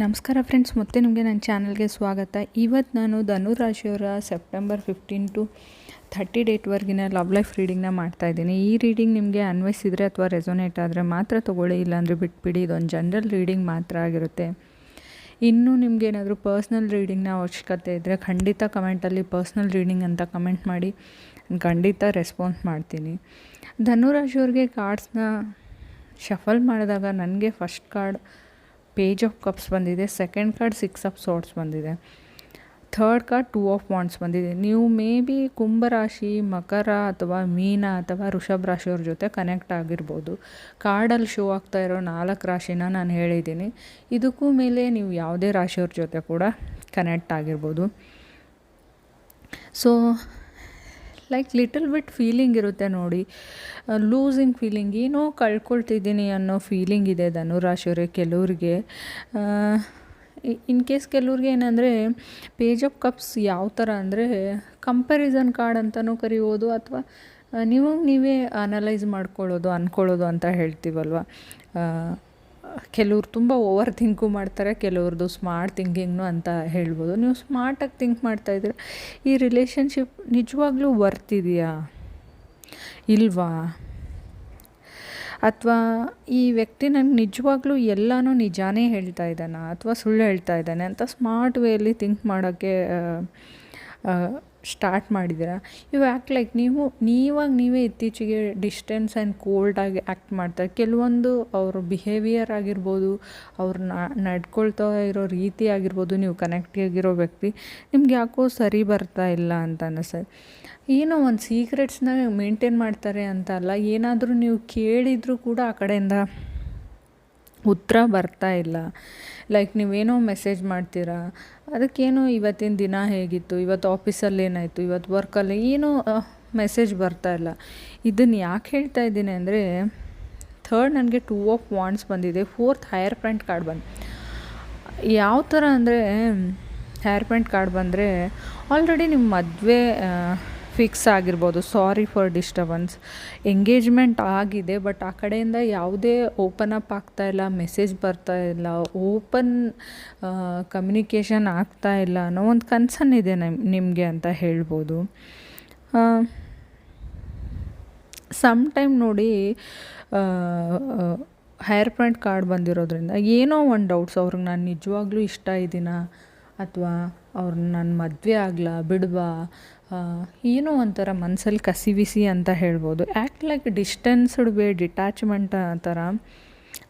ನಮಸ್ಕಾರ ಫ್ರೆಂಡ್ಸ್, ಮತ್ತೆ ನಿಮಗೆ ನನ್ನ ಚಾನಲ್ಗೆ ಸ್ವಾಗತ. ಇವತ್ತು ನಾನು ಧನುರಾಶಿಯವರ ಸೆಪ್ಟೆಂಬರ್ ಫಿಫ್ಟೀನ್ ಟು ಥರ್ಟಿ ಡೇಟ್ವರೆಗಿನ ಲವ್ ಲೈಫ್ ರೀಡಿಂಗ್ನ ಮಾಡ್ತಾ ಇದ್ದೀನಿ. ಈ ರೀಡಿಂಗ್ ನಿಮಗೆ ಅನ್ವಯಿಸಿದರೆ ಅಥವಾ ರೆಸೊನೇಟ್ ಆದರೆ ಮಾತ್ರ ತೊಗೊಳ್ಳಿ, ಇಲ್ಲಾಂದರೆ ಬಿಟ್ಬಿಡಿ. ಇದೊಂದು ಜನರಲ್ ರೀಡಿಂಗ್ ಮಾತ್ರ ಆಗಿರುತ್ತೆ. ಇನ್ನೂ ನಿಮ್ಗೆ ಏನಾದರೂ ಪರ್ಸ್ನಲ್ ರೀಡಿಂಗ್ನ ಅವಶ್ಯಕತೆ ಇದ್ದರೆ ಖಂಡಿತ ಕಮೆಂಟಲ್ಲಿ ಪರ್ಸ್ನಲ್ ರೀಡಿಂಗ್ ಅಂತ ಕಮೆಂಟ್ ಮಾಡಿ, ಖಂಡಿತ ರೆಸ್ಪಾನ್ಸ್ ಮಾಡ್ತೀನಿ. ಧನುರಾಶಿಯವ್ರಿಗೆ ಕಾರ್ಡ್ಸ್ನ ಶಫಲ್ ಮಾಡಿದಾಗ ನನಗೆ first card page of cups ಬಂದಿದೆ second card six of swords ಬಂದಿದೆ third card two of wands ಬಂದಿದೆ. ನೀವು ಮೇ ಬಿ ಕುಂಭರಾಶಿ, ಮಕರ ಅಥವಾ ಮೀನ ಅಥವಾ ಋಷಭ ರಾಶಿಯವ್ರ ಜೊತೆ ಕನೆಕ್ಟ್ ಆಗಿರ್ಬೋದು. ಕಾರ್ಡಲ್ಲಿ ಶೋ ಆಗ್ತಾ ಇರೋ ನಾಲ್ಕು ರಾಶಿನ ನಾನು ಹೇಳಿದ್ದೀನಿ. ಇದಕ್ಕೂ ಮೇಲೆ ನೀವು ಯಾವುದೇ ರಾಶಿಯವ್ರ ಜೊತೆ ಕೂಡ ಕನೆಕ್ಟ್ ಆಗಿರ್ಬೋದು. So like little bit feeling ಇರುತ್ತೆ ನೋಡಿ. ಲೂಸಿಂಗ್ ಫೀಲಿಂಗ್ ಏನೋ ಕಳ್ಕೊಳ್ತಿದ್ದೀನಿ ಅನ್ನೋ ಫೀಲಿಂಗ್ ಇದೆ ಧನುರಾಶಿಯವ್ರಿಗೆ ಕೆಲವ್ರಿಗೆ. ಇನ್ ಕೇಸ್ ಕೆಲವ್ರಿಗೆ ಏನಂದರೆ ಪೇಜ್ ಆಫ್ ಕಪ್ಸ್ ಯಾವ ಥರ ಅಂದರೆ ಕಂಪ್ಯಾರಿಸನ್ ಕಾರ್ಡ್ ಅಂತಲೂ ಕರಿಬೋದು ಅಥವಾ ನೀವು, ನೀವೇ ಅನಲೈಸ್ ಮಾಡ್ಕೊಳ್ಳೋದು ಅಂದ್ಕೊಳ್ಳೋದು ಅಂತ ಹೇಳ್ತೀವಲ್ವ? ಕೆಲವ್ರು ತುಂಬ ಓವರ್ ಥಿಂಕು ಮಾಡ್ತಾರೆ ಕೆಲವ್ರದ್ದು ಸ್ಮಾರ್ಟ್ ಥಿಂಕಿಂಗ್ನು ಅಂತ ಹೇಳ್ಬೋದು. ನೀವು ಸ್ಮಾರ್ಟಾಗಿ ಥಿಂಕ್ ಮಾಡ್ತಾಯಿದ್ರೆ ಈ ರಿಲೇಷನ್ಶಿಪ್ ನಿಜವಾಗ್ಲೂ ವರ್ತಿದೆಯಾ ಇಲ್ವಾ? ಅಥವಾ ಈ ವ್ಯಕ್ತಿ ನನಗೆ ನಿಜವಾಗ್ಲೂ ಎಲ್ಲನೂ ನಿಜಾನೇ ಹೇಳ್ತಾ ಇದ್ದಾನ? ಅಥವಾ ಸುಳ್ಳು ಹೇಳ್ತಾ ಇದ್ದಾನೆ ಅಂತ ಸ್ಮಾರ್ಟ್ ವೇಯಲ್ಲಿ ಥಿಂಕ್ ಮಾಡೋಕ್ಕೆ ಸ್ಟಾರ್ಟ್ ಮಾಡಿದ್ದೀರಾ? ಇವು ಆ್ಯಕ್ಟ್ ಲೈಕ್ ನೀವು, ನೀವಾಗ ನೀವೇ ಇತ್ತೀಚೆಗೆ ಡಿಸ್ಟೆನ್ಸ್ ಆ್ಯಂಡ್ ಕೋಲ್ಡಾಗಿ ಆ್ಯಕ್ಟ್ ಮಾಡ್ತಾರೆ ಕೆಲವೊಂದು ಅವ್ರ ಬಿಹೇವಿಯರ್ ಆಗಿರ್ಬೋದು, ಅವ್ರು ನಡ್ಕೊಳ್ತಾ ಇರೋ ರೀತಿ ಆಗಿರ್ಬೋದು, ನೀವು ಕನೆಕ್ಟ್ ಆಗಿರೋ ವ್ಯಕ್ತಿ, ನಿಮ್ಗೆ ಯಾಕೋ ಸರಿ ಬರ್ತಾ ಇಲ್ಲ ಅಂತ ಅನ್ನಿಸ್ತದೆ ಏನೋ ಒಂದು ಸೀಕ್ರೆಟ್ಸ್ನ ಮೇಂಟೈನ್ ಮಾಡ್ತಾರೆ ಅಂತ ಅಲ್ಲ, ಏನಾದರೂ ನೀವು ಕೇಳಿದರೂ ಕೂಡ ಆ ಕಡೆಯಿಂದ ಉತ್ತರ ಬರ್ತಾ ಇಲ್ಲ. ಲೈಕ್ ನೀವೇನೋ ಮೆಸೇಜ್ ಮಾಡ್ತೀರಾ? ಅದಕ್ಕೇನು ಇವತ್ತಿನ ದಿನ ಹೇಗಿತ್ತು? ಇವತ್ತು ಆಫೀಸಲ್ಲಿ ಏನಾಯಿತು? ಇವತ್ತು ವರ್ಕಲ್ಲಿ ಏನೋ ಮೆಸೇಜ್ ಬರ್ತಾ ಇಲ್ಲ. ಇದನ್ನು ಯಾಕೆ ಹೇಳ್ತಾ ಇದ್ದೀನಿ ಅಂದರೆ ಥರ್ಡ್ ನನಗೆ ಟೂ ಆಫ್ ವಾಂಡ್ಸ್ ಬಂದಿದೆ. ಫೋರ್ತ್ ಹೈಯರ್ ಪ್ರಿಂಟ್ ಕಾರ್ಡ್ ಬಂದು, ಯಾವ ಥರ ಅಂದರೆ ಹೈರ್ ಪ್ರಿಂಟ್ ಕಾರ್ಡ್ ಬಂದರೆ ಆಲ್ರೆಡಿ ನಿಮ್ಮ ಮದುವೆ ಫಿಕ್ಸ್ ಆಗಿರ್ಬೋದು. Sorry for disturbance. ಎಂಗೇಜ್ಮೆಂಟ್ ಆಗಿದೆ, ಬಟ್ ಆ ಕಡೆಯಿಂದ ಯಾವುದೇ ಓಪನ್ ಅಪ್ ಆಗ್ತಾ ಇಲ್ಲ, ಮೆಸೇಜ್ ಬರ್ತಾ ಇಲ್ಲ, ಓಪನ್ ಕಮ್ಯುನಿಕೇಷನ್ ಆಗ್ತಾ ಇಲ್ಲ ಅನ್ನೋ ಒಂದು ಕನ್ಸರ್ನ್ ಇದೆ ನಮ್, ನಿಮಗೆ ಅಂತ ಹೇಳ್ಬೋದು. ಸಮ್ ಟೈಮ್ ನೋಡಿ ಹೈರ್ ಪಾಯಿಂಟ್ ಕಾರ್ಡ್ ಬಂದಿರೋದ್ರಿಂದ ಏನೋ ಒಂದು ಡೌಟ್ಸ್. ಅವ್ರಿಗೆ ನಾನು ನಿಜವಾಗ್ಲೂ ಇಷ್ಟ ಇದ್ದೀನಾ ಅಥವಾ ಅವ್ರನ್ನ ನನ್ನ ಮದುವೆ ಆಗಲಾ, ಬಿಡ್ವಾ ಏನೋ ಒಂಥರ ಮನಸ್ಸಲ್ಲಿ ಕಸಿವಿಸಿ ಅಂತ ಹೇಳ್ಬೋದು. Act like distanced way detachment ಆ ಥರ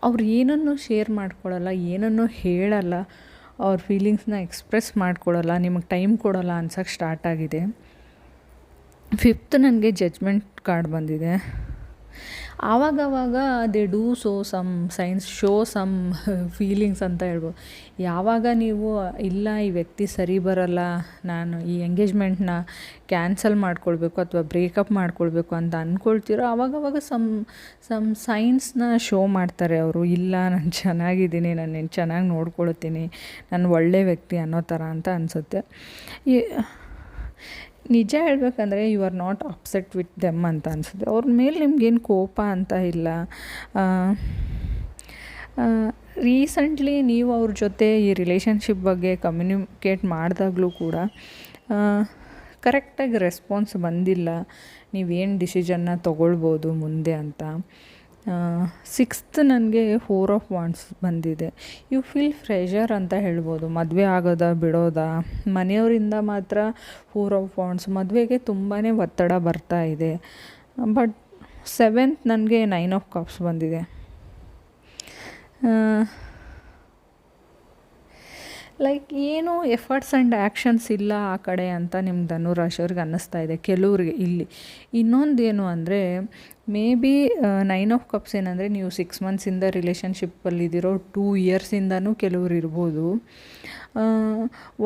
ಅವ್ರು ಏನನ್ನು ಶೇರ್ ಮಾಡ್ಕೊಳ್ಳಲ್ಲ ಏನನ್ನು ಹೇಳಲ್ಲ. ಅವ್ರ ಫೀಲಿಂಗ್ಸ್ನ ಎಕ್ಸ್ಪ್ರೆಸ್ ಮಾಡ್ಕೊಳ್ಳಲ್ಲ ನಿಮಗೆ ಟೈಮ್ ಕೊಡೋಲ್ಲ ಅನ್ಸೋಕ್ಕೆ ಸ್ಟಾರ್ಟ್ ಆಗಿದೆ. ಫಿಫ್ತ್ ನನಗೆ ಜಜ್ಮೆಂಟ್ ಕಾರ್ಡ್ ಬಂದಿದೆ. ಆವಾಗವಾಗ they do so some signs show some feelings ಅಂತ ಹೇಳ್ಬೋದು. ಯಾವಾಗ ನೀವು, ಇಲ್ಲ, ಈ ವ್ಯಕ್ತಿ ಸರಿ ಬರಲ್ಲ, ನಾನು ಈ ಎಂಗೇಜ್ಮೆಂಟ್ನ ಕ್ಯಾನ್ಸಲ್ ಮಾಡ್ಕೊಳ್ಬೇಕು ಅಥವಾ ಬ್ರೇಕಪ್ ಮಾಡ್ಕೊಳ್ಬೇಕು ಅಂತ ಅಂದ್ಕೊಳ್ತೀರೋ ಆವಾಗವಾಗ ಸಮ್ ಸಮ್ ಸೈನ್ಸ್ನ ಶೋ ಮಾಡ್ತಾರೆ ಅವರು. ಇಲ್ಲ, ನಾನು ಚೆನ್ನಾಗಿದ್ದೀನಿ ನಾನು ಚೆನ್ನಾಗಿ ನೋಡ್ಕೊಳ್ತೀನಿ, ನಾನು ಒಳ್ಳೆ ವ್ಯಕ್ತಿ ಅನ್ನೋ ಥರ ಅಂತ ಅನಿಸುತ್ತೆ. ಈ ನಿಜ ಹೇಳ್ಬೇಕಂದ್ರೆ you are not upset with them ಅಂತ ಅನಿಸುತ್ತೆ. ಅವ್ರ ಮೇಲೆ ನಿಮ್ಗೇನು ಕೋಪ ಅಂತ ಇಲ್ಲ. ರೀಸೆಂಟ್ಲಿ ನೀವು ಅವ್ರ ಜೊತೆ ಈ ರಿಲೇಷನ್ಶಿಪ್ ಬಗ್ಗೆ ಕಮ್ಯುನಿಕೇಟ್ ಮಾಡಿದಾಗಲೂ ಕೂಡ ಕರೆಕ್ಟಾಗಿ ರೆಸ್ಪಾನ್ಸ್ ಬಂದಿಲ್ಲ. ನೀವೇನು ಡಿಸಿಷನ್ನ ತೊಗೊಳ್ಬೋದು ಮುಂದೆ ಅಂತ. ಸಿಕ್ಸ್ತ್ ನನಗೆ ಫೋರ್ ಆಫ್ ವಾಂಡ್ಸ್ ಬಂದಿದೆ. ಯು ಫೀಲ್ ಫ್ರೆಷರ್ ಅಂತ ಹೇಳ್ಬೋದು. ಮದುವೆ ಆಗೋದಾ, ಬಿಡೋದಾ? ಮನೆಯವರಿಂದ ಮಾತ್ರ ಫೋರ್ ಆಫ್ ವಾಂಡ್ಸ್ ಮದುವೆಗೆ ತುಂಬಾ ಒತ್ತಡ ಬರ್ತಾ ಇದೆ. ಬಟ್ ಸೆವೆಂತ್ ನನಗೆ ನೈನ್ ಆಫ್ ಕಪ್ಸ್ ಬಂದಿದೆ. ಲೈಕ್ ಏನೂ ಎಫರ್ಟ್ಸ್ ಆ್ಯಂಡ್ ಆ್ಯಕ್ಷನ್ಸ್ ಇಲ್ಲ ಆ ಕಡೆ ಅಂತ ನಿಮ್ಮ ಧನುರಾಶಿಯವ್ರಿಗೆ ಅನ್ನಿಸ್ತಾ ಇದೆ ಕೆಲವ್ರಿಗೆ ಇಲ್ಲಿ. ಇನ್ನೊಂದೇನು ಅಂದರೆ maybe nine of cups ಏನಂದರೆ ನೀವು ಸಿಕ್ಸ್ ಮಂತ್ಸಿಂದ ರಿಲೇಷನ್ಶಿಪ್ಪಲ್ಲಿದ್ದಿರೋ ಟೂ ಇಯರ್ಸಿಂದನೂ ಕೆಲವ್ರು ಇರ್ಬೋದು.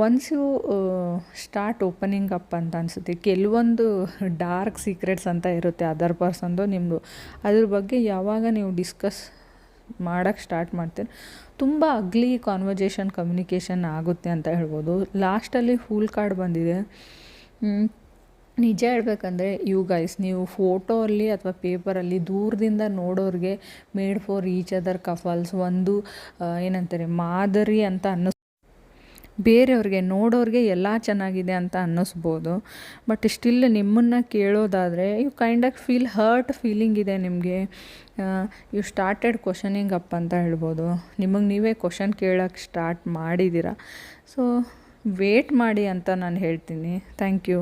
Once you start opening up ಅಂತ ಅನಿಸುತ್ತೆ, ಕೆಲವೊಂದು ಡಾರ್ಕ್ ಸೀಕ್ರೆಟ್ಸ್ ಅಂತ ಇರುತ್ತೆ ಅದರ್ ಪರ್ಸನ್ದು ನಿಮ್ಮದು ಅದ್ರ ಬಗ್ಗೆ ಯಾವಾಗ ನೀವು ಡಿಸ್ಕಸ್ ಮಾಡೋಕ್ಕೆ ಸ್ಟಾರ್ಟ್ ಮಾಡ್ತೀನಿ. ತುಂಬ ಅಗ್ಲಿ ಕಾನ್ವರ್ಜೇಷನ್ ಕಮ್ಯುನಿಕೇಷನ್ ಆಗುತ್ತೆ ಅಂತ ಹೇಳ್ಬೋದು. ಲಾಸ್ಟಲ್ಲಿ ಫೂಲ್ ಕಾರ್ಡ್ ಬಂದಿದೆ. ನಿಜ ಹೇಳ್ಬೇಕಂದ್ರೆ ಯು ಗೈಸ್ ನೀವು ಫೋಟೋ ಅಲ್ಲಿ ಅಥವಾ ಪೇಪರಲ್ಲಿ ದೂರದಿಂದ ನೋಡೋರಿಗೆ made for each other couples ಒಂದು ಏನಂತಾರೆ, ಮಾದರಿ ಅಂತ ಅನ್ನಿಸ್ ಬೇರೆಯವ್ರಿಗೆ ನೋಡೋರಿಗೆ ಎಲ್ಲ ಚೆನ್ನಾಗಿದೆ ಅಂತ ಅನ್ನಿಸ್ಬೋದು. ಬಟ್ ಸ್ಟಿಲ್ ನಿಮ್ಮನ್ನು ಕೇಳೋದಾದರೆ you kind of feel hurt feeling ಇದೆ ನಿಮಗೆ. ಯು ಸ್ಟಾರ್ಟೆಡ್ ಕ್ವಶನಿಂಗ್ ಅಪ್ ಅಂತ ಹೇಳ್ಬೋದು. ನಿಮಗೆ ನೀವೇ ಕ್ವಶನ್ ಕೇಳೋಕ್ಕೆ ಸ್ಟಾರ್ಟ್ ಮಾಡಿದ್ದೀರಾ ಸೊ ವೇಟ್ ಮಾಡಿ ಅಂತ ನಾನು ಹೇಳ್ತೀನಿ. Thank you